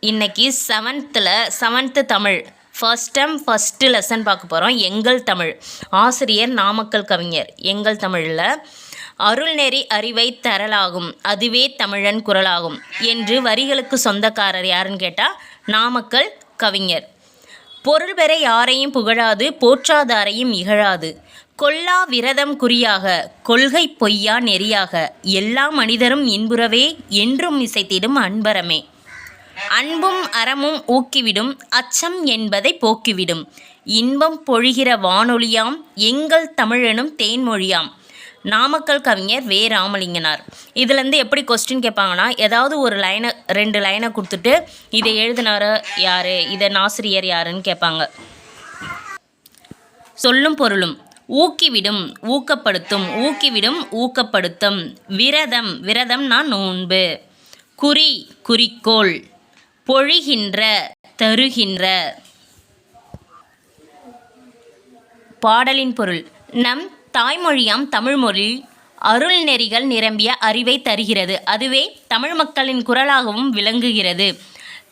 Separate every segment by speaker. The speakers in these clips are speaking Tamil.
Speaker 1: இன்னைக்கு செவன்த்தில் seventh Tamil. First time first lesson பார்க்க போகிறோம் எங்கள் தமிழ். ஆசிரியர் நாமக்கல் கவிஞர். எங்கள் தமிழில் அருள்நெறி அறிவை தரலாகும் அதுவே தமிழன் குரலாகும் என்று வரிகளுக்கு சொந்தக்காரர் யாருன்னு கேட்டால் நாமக்கல் கவிஞர். பொருள் பெற யாரையும் புகழாது போற்றாதாரையும் இகழாது. கொல்லா விரதம் குறியாக கொள்கை பொய்யா நெறியாக எல்லா மனிதரும் இன்புறவே என்றும் இசைத்திடும் அன்பரமே. அன்பும் அறமும் ஊக்கிவிடும் அச்சம் என்பதை போக்கிவிடும். இன்பம் பொழிகிற வானொலியாம் எங்கள் தமிழெனும் தேன்மொழியாம். நாமக்கல் கவிஞர் வே. ராமலிங்கனார். இதுலேருந்து எப்படி கொஸ்டின் கேட்பாங்கன்னா ஏதாவது ஒரு லைனை ரெண்டு லைனை கொடுத்துட்டு இதை எழுதினார் யார் இதன் ஆசிரியர் யாருன்னு கேட்பாங்க. சொல்லும் பொருளும் ஊக்கிவிடும் ஊக்கப்படுத்தும் ஊக்கிவிடும் ஊக்கப்படுத்தும். விரதம் விரதம்னா நோன்பு. குறி குறிக்கோள். பொழிகின்ற தருகின்ற. பாடலின் பொருள் நம் தாய்மொழியாம் தமிழ்மொழி அருள் நெறிகள் நிரம்பிய அறிவை தருகிறது. அதுவே தமிழ் மக்களின் குரலாகவும் விளங்குகிறது.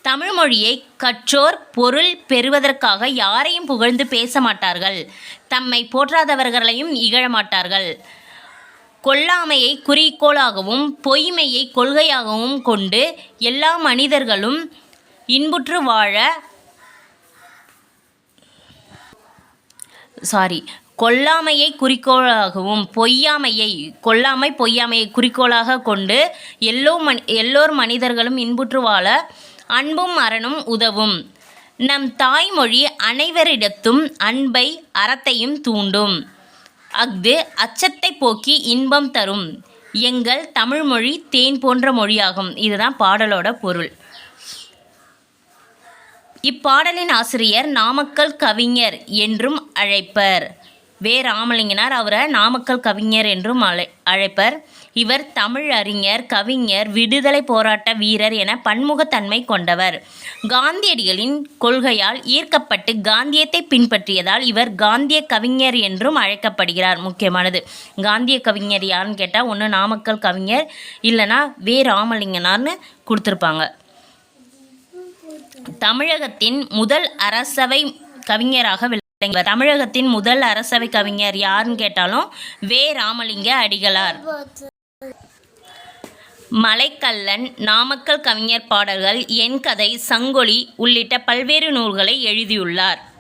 Speaker 1: தமிழ்மொழியை கற்றோர் பொருள் பெறுவதற்காக யாரையும் புகழ்ந்து பேச மாட்டார்கள். தம்மை போற்றாதவர்களையும் இகழ மாட்டார்கள். கொல்லாமையை குறிக்கோளாகவும் பொய்மையை கொள்கையாகவும் கொண்டு எல்லா மனிதர்களும் இன்புற்று வாழ சாரி கொல்லாமையை குறிக்கோளாகவும் பொய்யாமையை கொல்லாமை பொய்யாமையை குறிக்கோளாக கொண்டு எல்லோ மனி எல்லோர் மனிதர்களும் இன்புற்று வாழ அன்பும் அறனும் உதவும். நம் தாய்மொழி அனைவரிடத்தும் அன்பை அறத்தையும் தூண்டும். அஃது அச்சத்தை போக்கி இன்பம் தரும். எங்கள் தமிழ்மொழி தேன் போன்ற மொழியாகும். இதுதான் பாடலோட பொருள். இப்பாடலின் ஆசிரியர் நாமக்கல் கவிஞர் என்றும் அழைப்பர். வே. ராமலிங்கனார் அவரை நாமக்கல் கவிஞர் என்றும் அழை அழைப்பர். இவர் தமிழ் அறிஞர் கவிஞர் விடுதலை போராட்ட வீரர் என பன்முகத்தன்மை கொண்டவர். காந்தியடிகளின் கொள்கையால் ஈர்க்கப்பட்டு காந்தியத்தை பின்பற்றியதால் இவர் காந்திய கவிஞர் என்றும் அழைக்கப்படுகிறார். முக்கியமானது காந்திய கவிஞர் யாருன்னு கேட்டால் ஒன்று நாமக்கல் கவிஞர் இல்லைன்னா வே. ராமலிங்கனார்னு கொடுத்துருப்பாங்க. தமிழகத்தின் முதல் அரசவை கவிஞராக விளங்கியவர் தமிழகத்தின் முதல் அரசவை கவிஞர் யாருன்னு கேட்டாலும் வே. ராமலிங்க அடிகளார். மலைக்கல்லன் நாமக்கல் கவிஞர் பாடல்கள் என் கதை சங்கொலி உள்ளிட்ட பல்வேறு நூல்களை எழுதியுள்ளார்.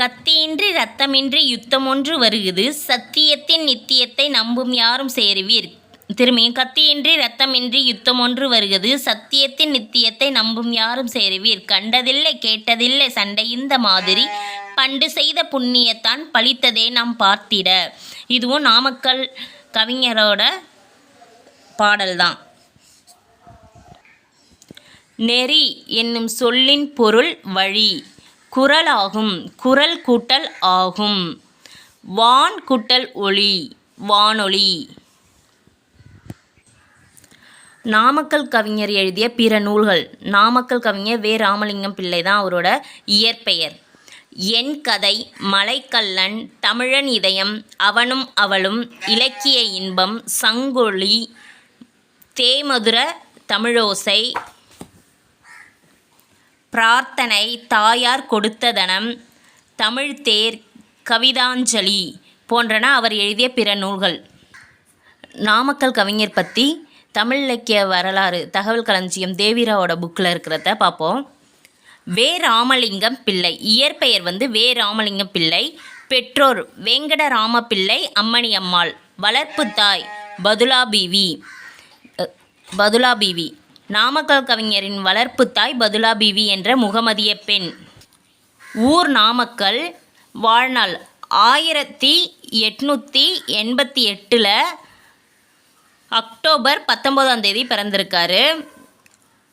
Speaker 1: கத்தியின்றி ரத்தமின்றி யுத்தமொன்று வருகுது சத்தியத்தின் நித்தியத்தை நம்பும் யாரும் சேருவீர். திரும்பியும் கத்தியின்றி ரத்தமின்றி யுத்தமொன்று வருகிறது. சத்தியத்தின் நித்தியத்தை நம்பும் யாரும் சேருவீர். கண்டதில்லை கேட்டதில்லை சண்டை இந்த மாதிரி. பண்டு செய்த புண்ணியத்தான் பழித்ததே நாம் பார்த்திட. இதுவும் நாமக்கல் கவிஞரோட பாடல்தான். நெறி என்னும் சொல்லின் பொருள் வழி. குரலாகும் குரல் கூட்டல் ஆகும். வான் கூட்டல் ஒளி வானொலி. நாமக்கல் கவிஞர் எழுதிய பிற நூல்கள். நாமக்கல் கவிஞர் வே. ராமலிங்கம் பிள்ளை தான் அவரோட இயற்பெயர். என் கதை மலைக்கல்லன் தமிழன் இதயம் அவனும் அவளும் இலக்கிய இன்பம் சங்கொலி தேமதுர தமிழோசை பிரார்த்தனை தாயார் கொடுத்த தனம் தமிழ்தேர் கவிதாஞ்சலி போன்றன அவர் எழுதிய பிற நூல்கள். நாமக்கல் கவிஞர் பற்றி தமிழ் இலக்கிய வரலாறு தகவல் களஞ்சியம் தேவிராவோட புக்கில் இருக்கிறத பார்ப்போம் வே. ராமலிங்கம் பிள்ளை. இயற்பெயர் வந்து வே. ராமலிங்கம் பிள்ளை. பெற்றோர் வேங்கட ராம பிள்ளை அம்மணி அம்மாள். வளர்ப்பு தாய் பதுலா பீவி. பதுலா பீவி. நாமக்கல் கவிஞரின் வளர்ப்பு தாய் பதுலா பீவி என்ற முகமதிய பெண். ஊர் நாமக்கல் வாழ்நாள் ஆயிரத்தி எட்நூற்றி எண்பத்தி எட்டில் அக்டோபர் பத்தொம்போதாம் தேதி பிறந்திருக்காரு.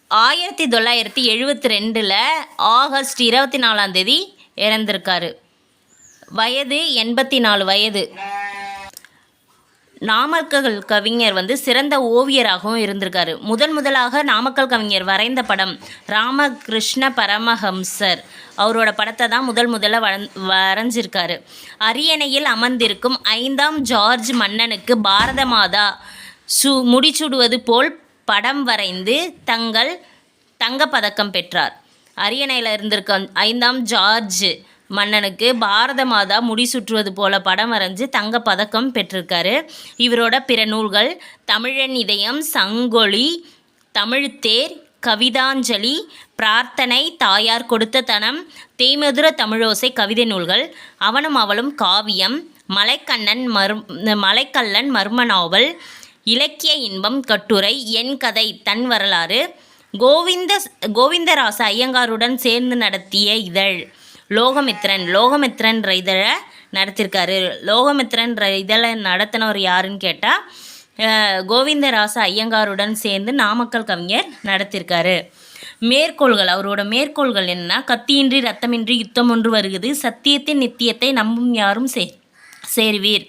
Speaker 1: ஆயிரத்தி தொள்ளாயிரத்தி எழுபத்தி ரெண்டில் ஆகஸ்ட் இருபத்தி நாலாம் தேதி இறந்திருக்காரு. வயது எண்பத்தி நாலு வயது. நாமக்கல் கவிஞர் வந்து சிறந்த ஓவியராகவும் இருந்திருக்காரு. முதன் முதலாக நாமக்கல் கவிஞர் வரைந்த படம் ராமகிருஷ்ண பரமஹம்சர். அவரோட படத்தை தான் முதல் முதல்ல வர வரைஞ்சிருக்காரு. அரியணையில் அமர்ந்திருக்கும் ஐந்தாம் ஜார்ஜ் மன்னனுக்கு பாரத மாதா சு முடிச்சுடுவது போல் படம் வரைந்து தங்கள் தங்கப்பதக்கம் பெற்றார். அரியணையில் இருந்திருக்க ஐந்தாம் ஜார்ஜ் மன்னனுக்கு பாரத மாதா முடிசுற்றுவது போல படம் வரைஞ்சு தங்கப்பதக்கம் பெற்றிருக்காரு. இவரோட பிற நூல்கள் தமிழன் இதயம் சங்கொலி தமிழ்த்தேர் கவிதாஞ்சலி பிரார்த்தனை தாயார் கொடுத்த தனம் தேமதுர தமிழோசை கவிதை நூல்கள் அவனும் அவளும் காவியம் மலைக்கண்ணன் மர் மலைக்கல்லன் மர்ம நாவல் இலக்கிய இன்பம் கட்டுரை என் கதை தன் வரலாறு. கோவிந்த கோவிந்தராச ஐயங்காருடன் சேர்ந்து நடத்திய இதழ். லோகமித்ரன் லோகமித்ரன் இதழை நடத்தியிருக்காரு லோகமித்ரன் இதழை நடத்தினவர் யாருன்னு கேட்டால் கோவிந்தராச ஐயங்காருடன் சேர்ந்து நாமக்கல் கவிஞர் நடத்தியிருக்காரு மேற்கோள்கள் அவரோட மேற்கோள்கள் என்னன்னா கத்தியின்றி ரத்தமின்றி யுத்தம் ஒன்று வருகிறது. சத்தியத்தின் நித்தியத்தை நம்பும் யாரும் சே சேர்வீர்.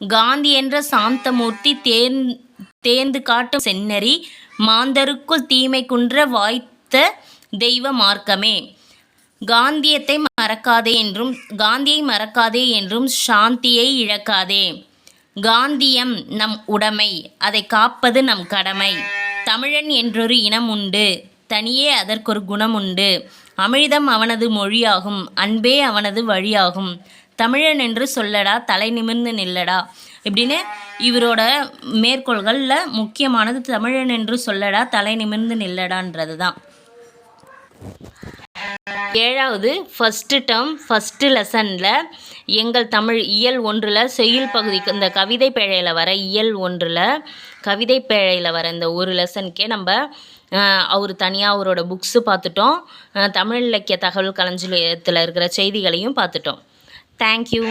Speaker 1: காந்தி என்ற சாந்தமூர்த்தி தேர்ந் தேர்ந்து காட்டும் செந்நெறி மாந்தருக்குள் தீமை குன்ற வாய்த்த தெய்வ மார்க்கமே. காந்தியத்தை மறக்காதே என்றும் காந்தியை மறக்காதே என்றும் சாந்தியை இழக்காதே. காந்தியம் நம் உடைமை அதை காப்பது நம் கடமை. தமிழன் என்றொரு இனம் உண்டு தனியே அதற்கொரு குணம் உண்டு. அமிழ்தம் அவனது மொழியாகும் அன்பே அவனது வழியாகும். தமிழன் என்று சொல்லடா தலை நிமிர்ந்து நில்லடா இப்படின்னு இவரோட மேற்கோள்களில் முக்கியமானது தமிழன் என்று சொல்லடா தலை நிமிர்ந்து நில்லடான்றது தான் ஏழாவது ஃபஸ்ட்டு டேர்ம் ஃபஸ்ட்டு லெசனில் எங்கள் தமிழ் இயல் ஒன்றில் செய்யுள் பகுதிக்கு இந்த கவிதை பேழையில் வர இயல் ஒன்றில் கவிதை பேழையில் வர இந்த ஒரு லெசனுக்கே நம்ம அவர் தனியாக அவரோட புக்ஸு பார்த்துட்டோம். தமிழ் இலக்கிய தகவல் களஞ்சியத்தில் இருக்கிற செய்திகளையும் பார்த்துட்டோம். தேங்க்யூ